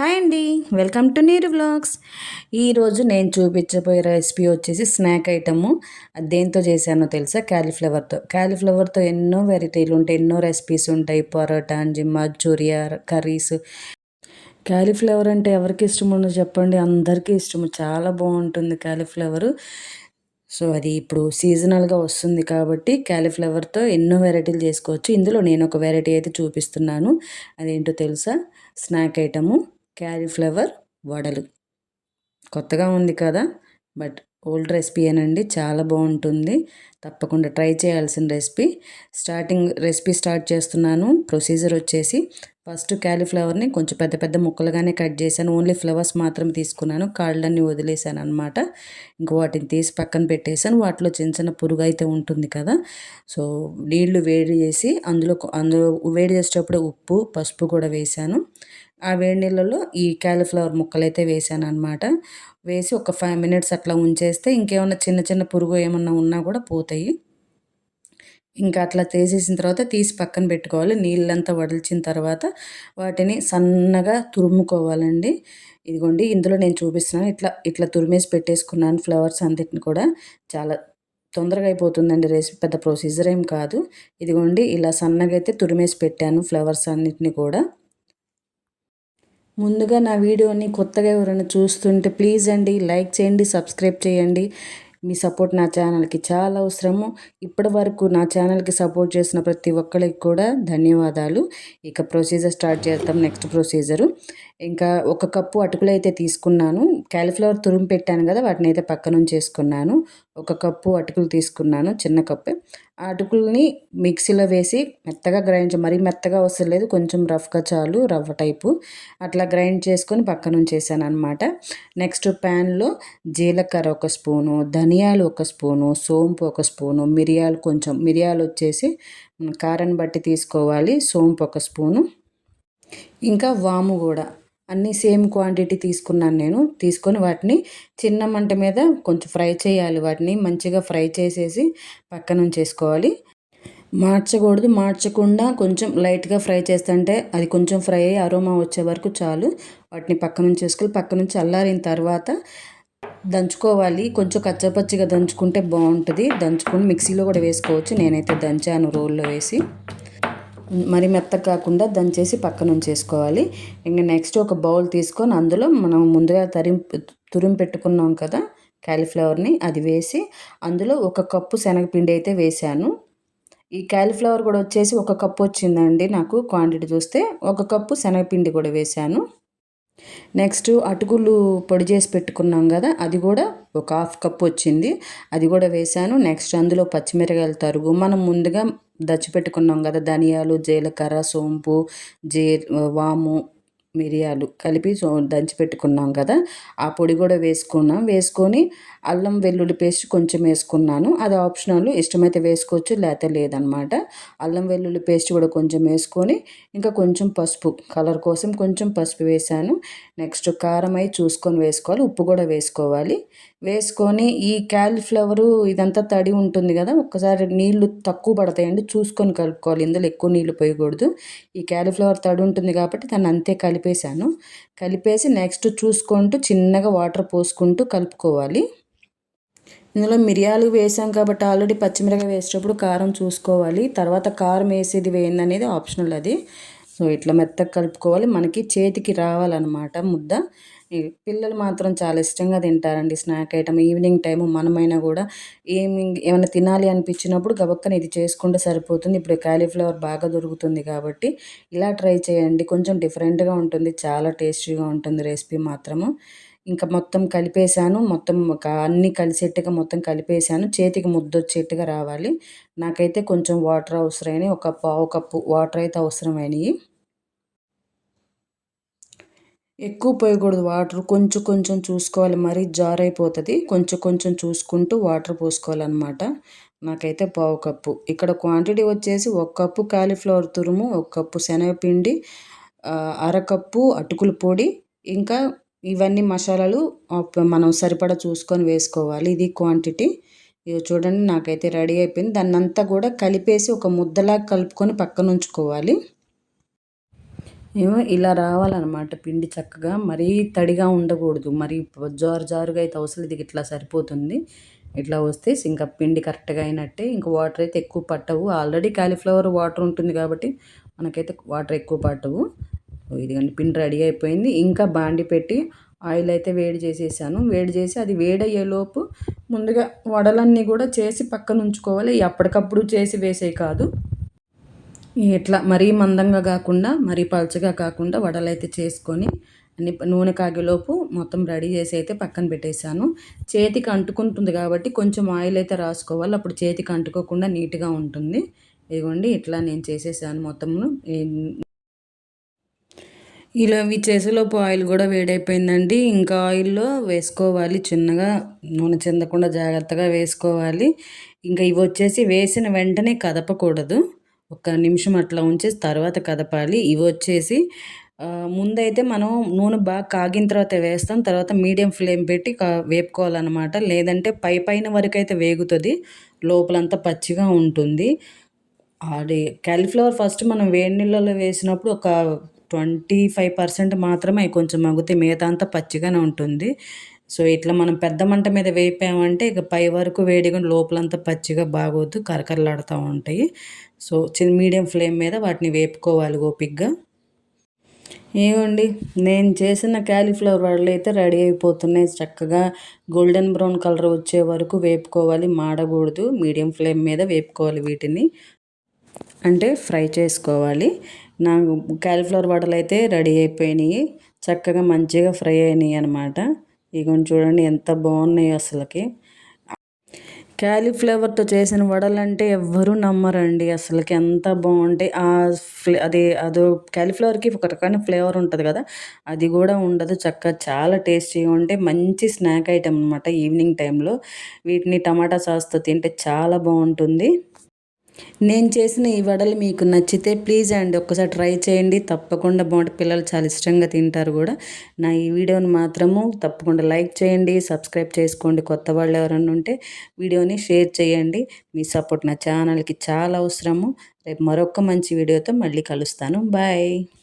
Hi అండి. Welcome to Neeru vlogs. ఈరోజు నేను చూపించబోయే రెసిపీ వచ్చేసి స్నాక్ ఐటము. అది దేంతో చేశానో తెలుసా? క్యాలీఫ్లవర్తో. క్యాలీఫ్లవర్తో ఎన్నో వెరైటీలు ఉంటాయి. ఎన్నో రెసిపీస్ ఉంటాయి. పరోటా అంజి మంచూరియా కర్రీస్. క్యాలీఫ్లవర్ అంటే ఎవరికి ఇష్టం ఉండదు చెప్పండి. అందరికీ ఇష్టము. చాలా బాగుంటుంది క్యాలీఫ్లవరు. సో అది ఇప్పుడు సీజనల్గా వస్తుంది కాబట్టి క్యాలీఫ్లవర్తో ఎన్నో వెరైటీలు చేసుకోవచ్చు. ఇందులో నేను ఒక వెరైటీ అయితే చూపిస్తున్నాను. అదేంటో తెలుసా? Snack item. క్యాలీఫ్లవర్ వడలు. కొత్తగా ఉంది కదా బట్ ఓల్డ్ రెసిపీ అనండి చాలా బాగుంటుంది. తప్పకుండా ట్రై చేయాల్సిన రెసిపీ. స్టార్టింగ్ రెసిపీ స్టార్ట్ చేస్తున్నాను. ప్రొసీజర్ వచ్చేసి ఫస్ట్ క్యాలీఫ్లవర్ని కొంచెం పెద్ద పెద్ద ముక్కలుగానే కట్ చేశాను. ఓన్లీ ఫ్లవర్స్ మాత్రం తీసుకున్నాను. కాళ్ళన్నీ వదిలేసాను అనమాట ఇంక వాటిని తీసి పక్కన పెట్టేశాను. వాటిలో చిన్న చిన్న పురుగు అయితే ఉంటుంది కదా. సో నీళ్ళు వేడి చేసి అందులో అందులో వేడి చేసేటప్పుడు ఉప్పు పసుపు కూడా వేశాను. ఆ వేడి నీళ్ళలో ఈ క్యాలీఫ్లవర్ ముక్కలు అయితే వేసాను అనమాట వేసి ఒక ఫైవ్ మినిట్స్ అట్లా ఉంచేస్తే ఇంకేమన్నా చిన్న చిన్న పురుగు ఏమన్నా ఉన్నా కూడా పోతాయి. ఇంకా అట్లా తీసేసిన తర్వాత తీసి పక్కన పెట్టుకోవాలి. నీళ్ళంతా వడిల్చిన తర్వాత వాటిని సన్నగా తురుముకోవాలండి. ఇదిగోండి ఇందులో నేను చూపిస్తున్నాను. ఇట్లా ఇట్లా తురిమేసి పెట్టేసుకున్నాను ఫ్లవర్స్ అంతటిని కూడా. చాలా తొందరగా అయిపోతుందండి రెసిపీ. పెద్ద ప్రొసీజర్ ఏం కాదు. ఇదిగోండి ఇలా సన్నగా అయితే తురిమేసి పెట్టాను ఫ్లవర్స్ అన్నిటిని కూడా. ముందుగా నా వీడియోని కొత్తగా ఎవరైనా చూస్తుంటే ప్లీజ్ అండి లైక్ చేయండి సబ్స్క్రైబ్ చేయండి. మీ సపోర్ట్ నా ఛానల్కి చాలా అవసరము. ఇప్పటి వరకు నా ఛానల్కి సపోర్ట్ చేసిన ప్రతి ఒక్కరికి కూడా ధన్యవాదాలు. ఇక ప్రొసీజర్ స్టార్ట్ చేద్దాం నెక్స్ట్ ప్రొసీజరు. ఇంకా ఒక కప్పు అటుకులు అయితే తీసుకున్నాను. క్యాలిఫ్లవర్ తురుము పెట్టాను కదా వాటిని అయితే పక్క నుంచి చేసుకున్నాను. ఒక కప్పు అటుకులు తీసుకున్నాను చిన్న కప్పే. ఆ అటుకుల్ని మిక్సీలో వేసి మెత్తగా గ్రైండ్ మరీ మెత్తగా అవసరం లేదు కొంచెం రఫ్గా చాలు రవ్వ టైపు. అట్లా గ్రైండ్ చేసుకొని పక్క నుంచి అనమాట నెక్స్ట్ ప్యాన్లో జీలకర్ర ఒక స్పూను ధనియాలు ఒక స్పూను సోంపు ఒక స్పూను మిరియాలు కొంచెం మిరియాలు వచ్చేసి కారాన్ని బట్టి తీసుకోవాలి సోంపు ఒక స్పూను. ఇంకా వాము కూడా అన్నీ సేమ్ క్వాంటిటీ తీసుకున్నాను నేను తీసుకొని వాటిని చిన్న మంట మీద కొంచెం ఫ్రై చేయాలి వాటిని మంచిగా ఫ్రై చేసేసి పక్కన ఉంచేసుకోవాలి. మార్చకూడదు మార్చకుండా కొంచెం లైట్గా ఫ్రై చేస్తుంటే అది కొంచెం ఫ్రై అయ్యి అరోమా వచ్చే వరకు చాలు. వాటిని పక్కన నుంచి వేసుకొని పక్క నుంచి తర్వాత దంచుకోవాలి. కొంచెం కచ్చపచ్చిగా దంచుకుంటే బాగుంటుంది. దంచుకుని మిక్సీలో కూడా వేసుకోవచ్చు. నేనైతే దంచాను రోల్లో వేసి. మరి మెత్తగా కాకుండా దంచేసి పక్కన ఉంచేసుకోవాలి. ఇంకా నెక్స్ట్ ఒక బౌల్ తీసుకొని అందులో మనం ముందుగా తరిం తురిమి పెట్టుకున్నాం కదా క్యాలీఫ్లవర్ని అది వేసి అందులో ఒక కప్పు శనగపిండి అయితే వేశాను. ఈ క్యాలీఫ్లవర్ కూడా వచ్చేసి ఒక కప్పు వచ్చిందండి నాకు క్వాంటిటీ చూస్తే. ఒక కప్పు శనగపిండి కూడా వేశాను. నెక్స్ట్ అటుకులు పొడి చేసి పెట్టుకున్నాం కదా అది కూడా ఒక హాఫ్ కప్ వచ్చింది. అది కూడా వేసాను. నెక్స్ట్ అందులో పచ్చిమిరకాయలు తరుగు. మనం ముందుగా దచ్చిపెట్టుకున్నాం కదా ధనియాలు జీలకర్ర సోంపు జీ వాము మిరియాలు కలిపి దంచి పెట్టుకున్నాం కదా. ఆ పొడి కూడా వేసుకున్నాం. వేసుకొని అల్లం వెల్లుల్లి పేస్ట్ కొంచెం వేసుకున్నాను. అది ఆప్షనల్. ఇష్టమైతే వేసుకోవచ్చు లేకపోతే లేదనమాట. అల్లం వెల్లుల్లి పేస్ట్ కూడా కొంచెం వేసుకొని ఇంకా కొంచెం పసుపు కలర్ కోసం కొంచెం పసుపు వేసాను. నెక్స్ట్ కారం అయి చూసుకొని వేసుకోవాలి. ఉప్పు కూడా వేసుకోవాలి. వేసుకొని ఈ క్యాలీఫ్లవరు ఇదంతా తడి ఉంటుంది కదా ఒక్కసారి నీళ్ళు తక్కువ పడతాయండి. చూసుకొని కలుపుకోవాలి. ఇందులో ఎక్కువ నీళ్ళు పోయకూడదు. ఈ క్యాలీఫ్లవర్ తడి ఉంటుంది కాబట్టి దాన్ని అంతే కలిపేశాను. కలిపేసి నెక్స్ట్ చూసుకుంటూ చిన్నగా వాటర్ పోసుకుంటూ కలుపుకోవాలి. ఇందులో మిరియాలు వేసాం కాబట్టి ఆల్రెడీ పచ్చిమిరకాయ వేసేటప్పుడు కారం చూసుకోవాలి. తర్వాత కారం వేసేది వేయండి అనేది ఆప్షనల్ అది. సో ఇట్లా మెత్తగా కలుపుకోవాలి. మనకి చేతికి రావాలన్నమాట ముద్ద. పిల్లలు మాత్రం చాలా ఇష్టంగా తింటారండి స్నాక్ ఐటమ్. ఈవినింగ్ టైము మనమైనా కూడా ఏమి ఏమైనా తినాలి అనిపించినప్పుడు గబక్కన ఇది చేసుకుంటే సరిపోతుంది. ఇప్పుడు కాలీఫ్లవర్ బాగా దొరుకుతుంది కాబట్టి ఇలా ట్రై చేయండి. కొంచెం డిఫరెంట్గా ఉంటుంది. చాలా టేస్టీగా ఉంటుంది రెసిపీ మాత్రము. ఇంకా మొత్తం కలిపేసాను మొత్తం ఒక అన్నీ కలిసేట్టుగా మొత్తం కలిపేసాను చేతికి ముద్ద వచ్చేట్టుగా రావాలి. నాకైతే కొంచెం వాటర్ అవసరమైనవి ఒక పావు కప్పు వాటర్ అయితే అవసరమైనవి ఎక్కువ పోయకూడదు. వాటర్ కొంచెం కొంచెం చూసుకోవాలి. మరీ జార్ అయిపోతుంది కొంచెం కొంచెం చూసుకుంటూ వాటర్ పోసుకోవాలన్నమాట. నాకైతే పావు కప్పు. ఇక్కడ క్వాంటిటీ వచ్చేసి ఒక కప్పు కాలీఫ్లవర్ తురుము ఒక కప్పు శనగపిండి అరకప్పు అటుకుల పొడి ఇంకా ఇవన్నీ మసాలాలు మనం సరిపడా చూసుకొని వేసుకోవాలి. ఇది క్వాంటిటీ. ఇవి చూడండి నాకైతే రెడీ అయిపోయింది. దాన్నంతా కూడా కలిపేసి ఒక ముద్దలాగా కలుపుకొని పక్కన ఉంచుకోవాలి ఏమో ఇలా రావాలన్నమాట. పిండి చక్కగా మరీ తడిగా ఉండకూడదు. మరి జారు జారుగా అయితే అవసరం ఇది ఇట్లా సరిపోతుంది. ఇట్లా వస్తే ఇంకా పిండి కరెక్ట్గా అయినట్టే. ఇంకా వాటర్ అయితే ఎక్కువ పట్టవు. ఆల్రెడీ కాలీఫ్లవర్ వాటర్ ఉంటుంది కాబట్టి మనకైతే వాటర్ ఎక్కువ పట్టవు. ఇదిగండి. పిండి రెడీ అయిపోయింది. ఇంకా బాండి పెట్టి ఆయిల్ అయితే వేడి చేసేసాను. వేడి చేసి అది వేడయ్యేలోపు ముందుగా వడలన్నీ కూడా చేసి పక్కన ఉంచుకోవాలి. ఎప్పటికప్పుడు చేసి వేసే కాదు. ఇట్లా మరీ మందంగా కాకుండా మరీ పలచగా కాకుండా వడలైతే చేసుకొని అన్ని నూనె కాగేలోపు మొత్తం రెడీ చేసి అయితే పక్కన పెట్టేశాను. చేతికి అంటుకుంటుంది కాబట్టి కొంచెం ఆయిల్ అయితే రాసుకోవాలి. అప్పుడు చేతికి అంటుకోకుండా నీట్గా ఉంటుంది. ఇదిగోండి ఇట్లా నేను చేసేసాను మొత్తము ఇలా ఇవి చేసేలోపు ఆయిల్ కూడా వేడైపోయిందండి. ఇంకా ఆయిల్లో వేసుకోవాలి. చిన్నగా నూనె చెందకుండా జాగ్రత్తగా వేసుకోవాలి. ఇంకా ఇవి వచ్చేసి వేసిన వెంటనే కదపకూడదు. ఒక నిమిషం అట్లా ఉంచేసి తర్వాత కదపాలి. ఇవి వచ్చేసి ముందైతే మనం నూనె బాగా కాగిన తర్వాత వేస్తాం. తర్వాత మీడియం ఫ్లేమ్ పెట్టి కా వేపుకోవాలన్నమాట. లేదంటే పై పైన వరకు అయితే వేగుతుంది. లోపలంతా పచ్చిగా ఉంటుంది. అది క్యాలీఫ్లవర్ ఫస్ట్ మనం వేడి నీళ్ళలో వేసినప్పుడు ఒక ట్వంటీ ఫైవ్ పర్సెంట్ మాత్రమే కొంచెం మగ్గితే మిగతా అంతా పచ్చిగానే ఉంటుంది. సో ఇట్లా మనం పెద్ద మంట మీద వేపామంటే ఇక పై వరకు వేడిగా లోపలంతా పచ్చిగా బాగోద్దు కరకరలాడుతూ ఉంటాయి. సో చిన్న మీడియం ఫ్లేమ్ మీద వాటిని వేపుకోవాలి ఓపిక్గా ఏమండి నేను చేసిన క్యాలీఫ్లవర్ వడలు అయితే రెడీ అయిపోతున్నాయి. చక్కగా గోల్డెన్ బ్రౌన్ కలర్ వచ్చే వరకు వేపుకోవాలి మాడకూడదు. మీడియం ఫ్లేమ్ మీద వేపుకోవాలి వీటిని. అంటే ఫ్రై చేసుకోవాలి. నా క్యాలీఫ్లవర్ వడలు అయితే రెడీ అయిపోయినాయి. చక్కగా మంచిగా ఫ్రై అయినాయి అనమాట ఇగోండి చూడండి ఎంత బాగున్నాయి అసలుకి. క్యాలీఫ్లవర్తో చేసిన వడలంటే ఎవ్వరూ నమ్మరండి అసలుకి ఎంత బాగుంటాయి ఆ ఫ్లే అది అదో క్యాలీఫ్లవర్కి ఒక రకమైన ఫ్లేవర్ ఉంటుంది కదా అది కూడా ఉండదు. చక్కగా చాలా టేస్టీగా ఉంటే మంచి స్నాక్ ఐటమ్ అనమాట ఈవినింగ్ టైంలో. వీటిని టమాటా సాస్తో తింటే చాలా బాగుంటుంది. నేను చేసిన ఈ వడలు మీకు నచ్చితే ప్లీజ్ అండి ఒక్కసారి ట్రై చేయండి. తప్పకుండా బాగుంటుంది. పిల్లలు చాలా ఇష్టంగా తింటారు కూడా. నా ఈ వీడియోని మాత్రము తప్పకుండా లైక్ చేయండి సబ్స్క్రైబ్ చేసుకోండి. కొత్త వాళ్ళు ఎవరైనా ఉంటే వీడియోని షేర్ చేయండి. మీ సపోర్ట్ నా ఛానల్కి చాలా అవసరము. రేపు మరొక మంచి వీడియోతో మళ్ళీ కలుస్తాను. బాయ్.